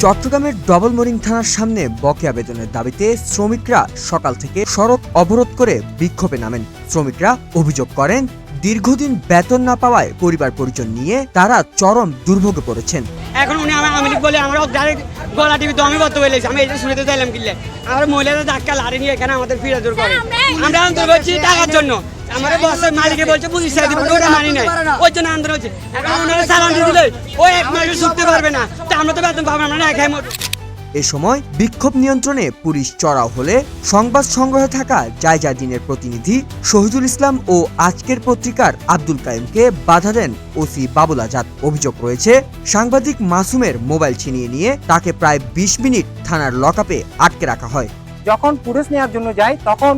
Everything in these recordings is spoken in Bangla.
চট্টগ্রামের ডবল মোরিং থানার সামনে বকেয়া বেতনের দাবিতে শ্রমিকরা সকাল থেকে সড়ক অবরোধ করে বিক্ষোভে নামেন। শ্রমিকরা অভিযোগ করেন দীর্ঘদিন বেতন না পাওয়ায় পরিবার পরিজন নিয়ে তারা চরম দুর্ভোগে পড়েছেন। এখন উনি আমার আমি বলে আমরা ডাইরেক্ট গলা টিভি দমে বদ্ধ হয়ে আমি এটা শুনেতে চাইলাম কিনলে। আমরা মহিলাদের ধাক্কা লাড়ি নিয়ে এখানে আমাদের ফিরে জোর করে। আমরা আন্দোলন করছি টাকার জন্য। আমাদের বসের মালিকে বলছে পুলিশ সাহেব দিবে ওটা মানি নাই। ওই জন্য আন্দোলন হচ্ছে এখন ওনারা চালান দিয়ে। দিলে ও এক মাসে ছুটতে পারবে না। তা আমরা তো বেতন পাবো না, আমরা না খাই। এ সময় বিক্ষোভ নিয়ন্ত্রণে পুলিশ চড়াও হলে সংবাদ সংগ্রহে থাকা জায়জাদিনের প্রতিনিধি শহীদুল ইসলাম ও আজকের পত্রিকার আব্দুল কায়েমকে বাধা দেন ওসি বাবুল আজাদ। অভিযোগ রয়েছে, সাংবাদিক মাসুমের মোবাইল ছিনিয়ে নিয়ে তাকে প্রায় বিশ মিনিট থানার লকআপে আটকে রাখা হয়। যখন পুলিশ নেওয়ার জন্য যাই, তখন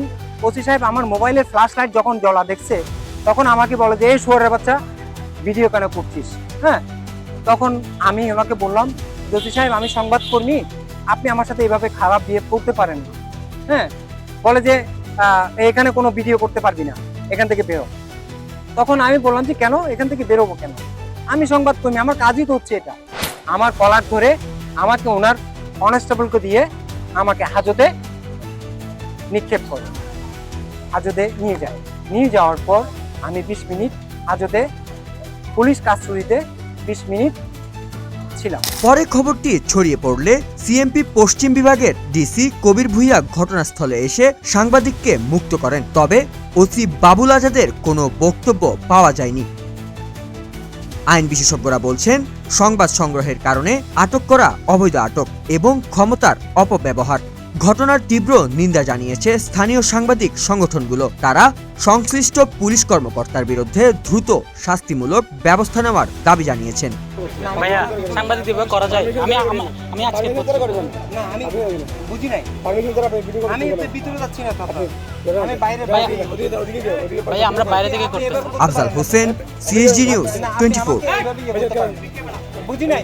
ওসি সাহেব আমার মোবাইলের ফ্ল্যাশ লাইট যখন জ্বলা দেখছে, তখন আমাকে বলে যে, এই শুয়ারের বাচ্চা ভিডিও কেন করছিস? হ্যাঁ তখন আমি ওনাকে বললাম ওসি সাহেব, আমি সংবাদকর্মী আপনি আমার সাথে এভাবে খারাপ বিহেভ করতে পারেন না। হ্যাঁ? বলে যে এখানে কোনো ভিডিও করতে পারবি না। এখান থেকে বেরো। তখন আমি বললাম যে, কেন? এখান থেকে বেরোবো কেন? আমি সংবাদ সংবাদকর্মী আমার কাজই তো হচ্ছে এটা। আমার কলার ধরে আমাকে ওনার কনস্টেবলকে দিয়ে আমাকে হাজতে নিক্ষেপ করে। হাজতে নিয়ে যায়। নিয়ে যাওয়ার পর আমি বিশ মিনিট হাজতে পুলিশ কাস্টডিতে বিশ মিনিট ছিলাম পরে খবরটি ছড়িয়ে পড়লে সিএমপি পশ্চিম বিভাগের ডিসি কবির ভুইয়া ঘটনাস্থলে এসে সাংবাদিককে মুক্ত করেন। তবে ওসি বাবুল আজাদের কোনো বক্তব্য পাওয়া যায়নি। আইন বিশেষজ্ঞরা বলছেন, সংবাদ সংগ্রহের কারণে আটক করা অবৈধ আটক এবং ক্ষমতার অপব্যবহার। ঘটনার তীব্র নিন্দা জানিয়েছে স্থানীয় সাংবাদিক সংগঠনগুলো। তারা সংশ্লিষ্ট পুলিশ কর্মকর্তার বিরুদ্ধে দ্রুত শাস্তিমূলক ব্যবস্থা নেওয়ার দাবি জানিয়েছেন। ভাইয়া সাংবাদিক দিবে করা যায়। আমি আমি আজকে না। আমি বুঝি নাই। আমি ভিতরে যাচ্ছি না আমি বাইরে ভাইয়া ভাইয়া আমরা বাইরে থেকে করতে Afzal Hossain CSD news twenty আমাকে এইভাবেই এগোতে পারেন। বুঝি নাই?